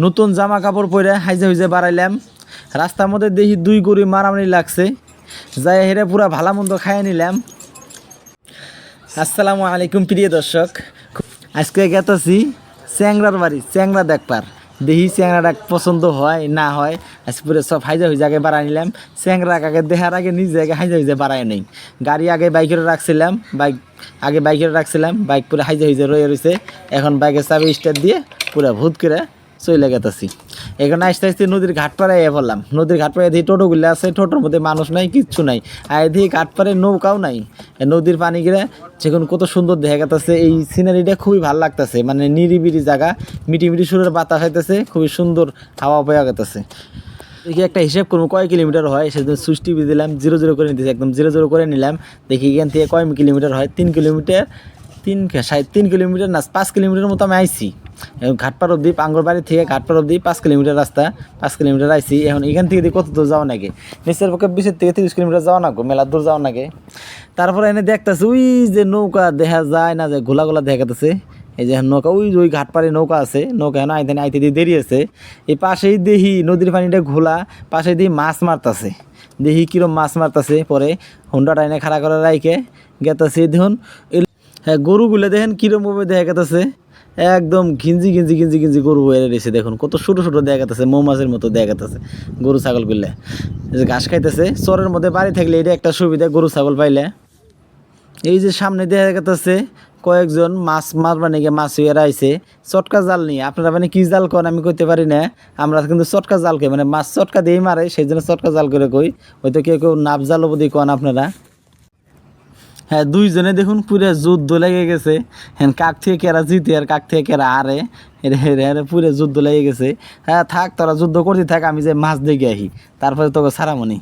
নতুন জামা কাপড় পরে হাইজে হুইজে বাড়াইলাম। রাস্তার মধ্যে দেখি দুই গরু মারামারি লাগছে। যাই হেরে পুরা ভালা মন্দ খাইয়ে নিলাম। আসসালামু আলাইকুম প্রিয় দর্শক। আজকে গেতেছি চ্যাংরার বাড়ি, চ্যাংরা দেখবার। দেখি চ্যাংরাটা পছন্দ হয়, না হয়। আজকে পুরো সব হাইজা হুইজা আগে বাড়াই নিলাম। চ্যাংরা আগে দেখার আগে নিজে আগে হাইজা হুইজা বাড়াই নেই। গাড়ি আগে বাইকের রাখছিলাম, বাইক আগে বাইকের রাখছিলাম, বাইক পুরো হাইজা হুইজা রয়ে রয়েছে এখন বাইকের চাবি স্টার্ট দিয়ে পুরো ভূত করে চলে গেতেছি। এখানে আস্তে আস্তে নদীর ঘাট পাড়ে এ বললাম নদীর ঘাট পাড়ে দিয়ে টোটোগুলো আছে, টোটোর মধ্যে মানুষ নাই, কিচ্ছু নাই। আর এদিকে ঘাট পাড়ে নৌকাও নাই। নদীর পানি গিরে যেখানে কত সুন্দর দেখা গেতেছে, এই সিনারিটা খুবই ভালো লাগতেছে। মানে নিরিবিরি জায়গা মিটি মিটি সুরের বাতাস হইতেছে, খুবই সুন্দর হাওয়া পাওয়া গেতেছে। দেখি একটা হিসাব করব, কয় কিলোমিটার হয়? সেদিন সুইচ টিপি দিলাম, জিরো জিরো করে নিতেছি, একদম জিরো জিরো করে নিলাম। দেখি এখান থেকে কয় কিলোমিটার হয়? তিন কিলোমিটার, তিন ষাট তিন কিলোমিটার না, পাঁচ কিলোমিটার মতো আমি এখন ঘাটপাড় অব্দি পাঙ্গর বাড়ি থেকে ঘাটপাড় অব্দি পাঁচ কিলোমিটার রাস্তা, পাঁচ কিলোমিটার আইসি। এখন এখান থেকে কত দূর যাওয়া নাকি? নিচের পক্ষে বিশের থেকে তিরিশ কিলোমিটার যাওয়া নাকো? মেলা দূর যাওয়া নাকি? তারপরে এনে দেখতেছে, ওই যে নৌকা দেখা যায় না যায় গোলা দেখা গেতেছে এই যে নৌকা, ওই ওই ঘাট পাড়ে নৌকা আছে, নৌকা এখন আইতে আইতে দিয়ে দেরি আছে এই পাশেই দেখি নদীর পানিটা ঘোলা পাশে দিয়ে মাছ মারতাছে। দেখি কিরম মাছ মারতাছে। পরে হুন্ডা টাইনে খাড়া করে রাইকে গেতাছে। দেখুন হ্যাঁ গরুগুলো দেখেন কিরমভাবে দেখা গেতেছে। একদম ঘিঞ্জি ঘিঞ্জি ঘিঞ্জি ঘিঞ্জি গরু হয়ে রয়েছে, দেখুন। কত ছোটো ছোটো দেখা গেতেছে মৌমাছের মতো দেখা গেতেছে গরু এই যে ঘাস খাইতেছে, চরের মধ্যে বাড়ি থাকলে এটা একটা সুবিধা, গরু, ছাগল পাইলে। এই যে সামনে দেখা কয়েকজন মাছ মারবা নাকি মাছ হয়ে আইছে চটকা জাল নিয়ে। আপনারা মানে কি জাল কন আমি কইতে পারি না। আমরা কিন্তু চটকা জাল কই মানে মাছ চটকা দিয়েই মারে, সেই জন্য চটকা জাল করে কই। হয়তো কেউ কেউ নাপ জাল অবধি কন আপনারা। হ্যাঁ দুইজনে দেখুন পুরো যুদ্ধ লেগে গেছে। হ্যাঁ কাক থেকে কেরা জিতে আর কাক থেকে কেরা আরে হেরে হেরে হেরে পুরো যুদ্ধ লেগে গেছে। হ্যাঁ থাক তোরা যুদ্ধ করতে থাক আমি যে মাছ দেখে আহি তারপরে তোকে সারামনি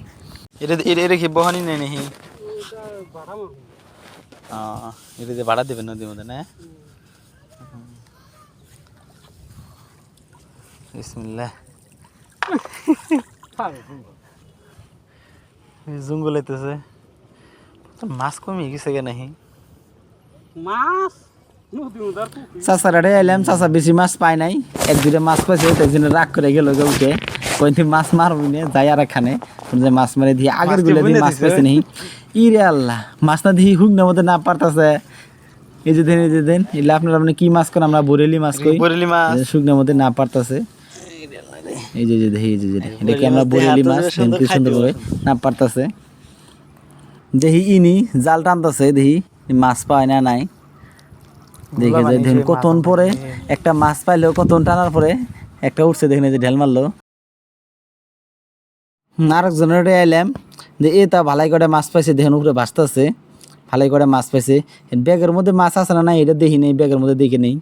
এটা এটা কি বহানি নেই নাকি? এটা যে ভাড়া দেবেন নদীর মধ্যে না? বিসমিল্লাহ। জঙ্গল আইতেছে। মাছ কমিয়ে গেছে কে নাহি। মাছ? নদী উদার পুকুর চাচার আড়ে এলাম চাচা বেশি মাছ পায় নাই। এক দুটো মাছ পাইছে তাই জন্য রাগ করে গেল গে উঠে। কইতে মাছ মারবি না যাই আর এখানে। যে মাছ মারে দিয়ে আগেরগুলো দিয়ে মাছ পাইছে নাহি। ই রে আল্লাহ মাছ না দিয়ে হুক না মধ্যে না পারতাছে। এই যে দেন এই যে দেন এলে আপনারা মানে কি মাছ করেন আমরা বরেলি মাছ কই? বরেলি মাছ। শুকনার মধ্যে না পারতাছে। এই যে যে দেখি এই যে যে এটা কি আমরা বরেলি মাছ কি সুন্দর করে না পারতাছে। দেখি ইনি জাল টানতাছে দেখি মাছ পায় না নাই। দেখে যে দেখুন কতন পরে একটা মাছ পাইলেও কতন টানার পরে একটা উঠছে দেখেন যে ঢেল মারলো। আরেকজনের এলাম যে এ তা ভালাই করে মাছ পাইছে দেখেন উপরে ভাসতেছে ভালাই করে মাছ পাইছে। ব্যাগের মধ্যে মাছ আছে না নাই এটা দেখি নেই ব্যাগের মধ্যে দেখি নেই।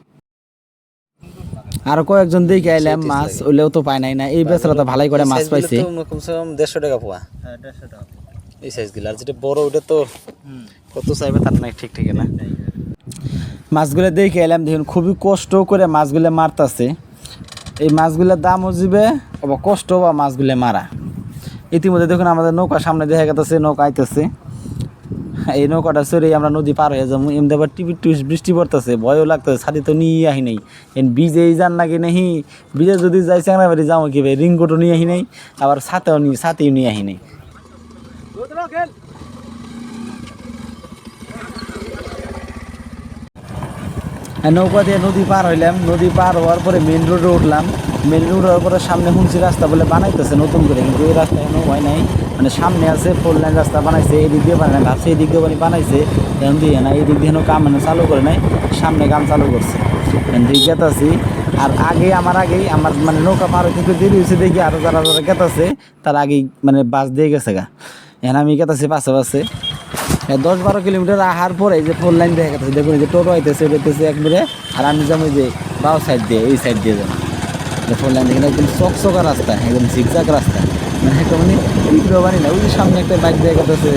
আর কয়েকজন দেখে আইলাম মাছ ওইলেও তো পায় নাই না এই বেচারা তো ভালাই করে মাছ পাইছে। কমসে কম দেড়শো টাকা পোয়া। এই সাইজগুলো। আর যেটা বড়, ওটা তো কত চাইবে তার নাই ঠিক ঠিক না মাছগুলো দেখে এলাম, দেখুন, খুবই কষ্ট করে মাছগুলো মারতাছে। এই মাছগুলোর দাম হজিবে বা কষ্ট বা মাছগুলো মারা। ইতিমধ্যে দেখুন, আমাদের নৌকা সামনে দেখা গেছে নৌকা আইতেছে। এই নৌকাটা চড়ে আমরা নদী পার হয়ে যাব। এমনি আবার টিপি টুস বৃষ্টি পড়তেছে, ভয়ও লাগতেছে ছাতি তো নিয়ে আহি নাই। এন বীজেই যান নাকি নাহি? বীজে যদি যাই চ্যাংরা বাড়ি যাব কি ভাই? রিংকোটও নিয়ে আহি নাই, আবার ছাতেও নিয়ে ছাতিও নিয়ে আহি নাই। হ্যাঁ, নৌকা দিয়ে নদী পার হইলাম। নদী পার হওয়ার পরে মেন রোডে উঠলাম। মেন রোড হওয়ার পরে সামনে শুনছি রাস্তা বলে বানাইতেছে নতুন করে কিন্তু এই রাস্তা এখনও হয় নাই। মানে সামনে আছে ফোর লাইন রাস্তা বানাইছে এই দিক দিয়ে বানায় ভাবছে এই দিক দিয়ে বানাইছে এখন দিয়ে না এই দিক দিয়ে কাম মানে চালু করে নাই সামনে কাম চালু করছে। দিয়ে গেতাছি। আর আগে আমার আগেই আমার মানে নৌকা পার হইতে দেরি হয়েছে দেখি আরও যারা যারা গেতাছে তার আগেই মানে বাস দিয়ে গেছে গা। এখন আমি গেতাছি পাশে পাশে দশ বারো কিলোমিটার আহার পরে যে ফোর লাইন দেখা গেছে দেখুন যে টোটো আইতেছে উঠেছে একবারে, আর আমি যাব যে বাও সাইড দিয়ে, এই সাইড দিয়ে যাব। ফোর লাইন দেখেন, একদম চকচকা রাস্তা, একদম ঝিকঝাক রাস্তা। মানে একটা মানে উইগ্রহ বানি না, ওই যে সামনে একটা বাইক দিয়ে গেতেছে,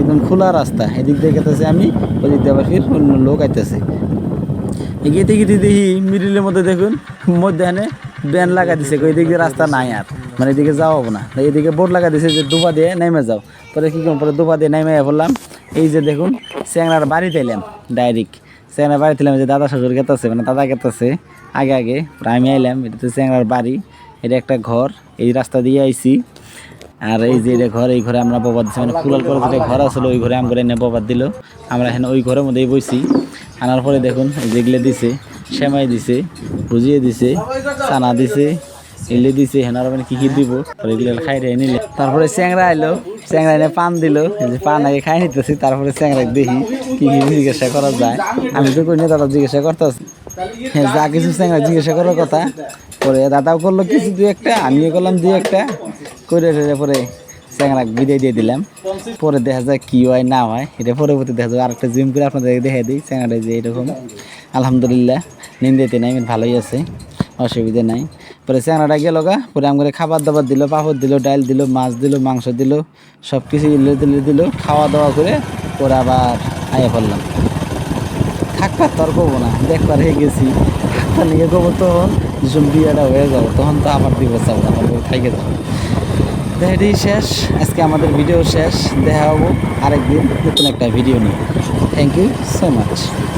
একদম খোলা রাস্তা। এদিক দিয়ে গেতেছে আমি ওই দিক দিয়ে আবার অন্য লোক আইতেছে। গেতে গেতে দেখি, মিডিলের মধ্যে দেখুন মধ্যাহ্নে ব্যান লাগা দিছে ওই দিকে রাস্তা নাই আর। মানে এদিকে যাওয়া হব না। এদিকে বোর্ড লাগা দিছে যে দুপা দিয়ে নেমে যাও। পরে কী করুন পরে দুপা দিয়ে নেমে বললাম এই যে দেখুন চ্যাংরার বাড়িতে এলাম ডাইরেক্ট চ্যাংরার বাড়িতে এলাম যে দাদা শ্বশুর গেতেছে মানে দাদা গেতেছে, আগে আগে। আমি আইলাম, এটা তো চ্যাংরার বাড়ি, এটা একটা ঘর, এই রাস্তা দিয়ে আইছি। আর এই যে ঘর, এই ঘরে আমরা ববাদ দিচ্ছি মানে কুলাল করে যেটা ঘর আসলে ওই ঘরে আমরা এনে ববাদ দিল। আমরা এখানে ওই ঘরের মধ্যেই বইছি। আনার পরে দেখুন যেগুলো দিছে, সেমাই দিছে, ভুজিয়ে দিছে, চানা দিছে এলে দিছে হেনার মানে কি কি দিব এগুলো খাই রে নিলে তারপরে চ্যাংরা আইলো চ্যাংরা এনে পান দিল পান আগে খাই নিতেছি তারপরে চ্যাংরা দেখি কি কি জিজ্ঞাসা করা যায়। আমি তো কই দাদা জিজ্ঞাসা করতেছি হ্যাঁ যা কিছু চ্যাংরা জিজ্ঞাসা করার কথা। পরে দাদাও করল কিছু দু একটা, আমিও করলাম দু একটা। করে পরে চ্যাংরা বিদায় দিয়ে দিলাম। পরে দেখা যায় কি হয়, না হয় এটা পরবর্তী দেখা যায়, আরেকটা জিম করে আপনাদের দেখে দিই চ্যাংরাটা যে এরকম আলহামদুলিল্লাহ নিন্দাইতে নাই ভালোই আছে। অসুবিধা নাই। পরে চ্যাংরাটা গেল গা, পরে আমাকে খাবার দাবার দিল, পাপড় দিল ডাল দিল, মাছ দিল, মাংস দিল সব কিছু ইলে দিলে দিল খাওয়া দাওয়া করে পরে আবার আয়ে পড়লাম। থাকবার করব না দেখবার হয়ে গেছি। থাকবার নিয়ে করব তখন, যখন বিয়েটা হয়ে যাব, তখন তো আবার দিব যাব আমার থাইকে যাব। এটাই শেষ, আজকে আমাদের ভিডিও শেষ, দেখা হব আরেকদিন নতুন একটা ভিডিও নিয়ে। Thank you so much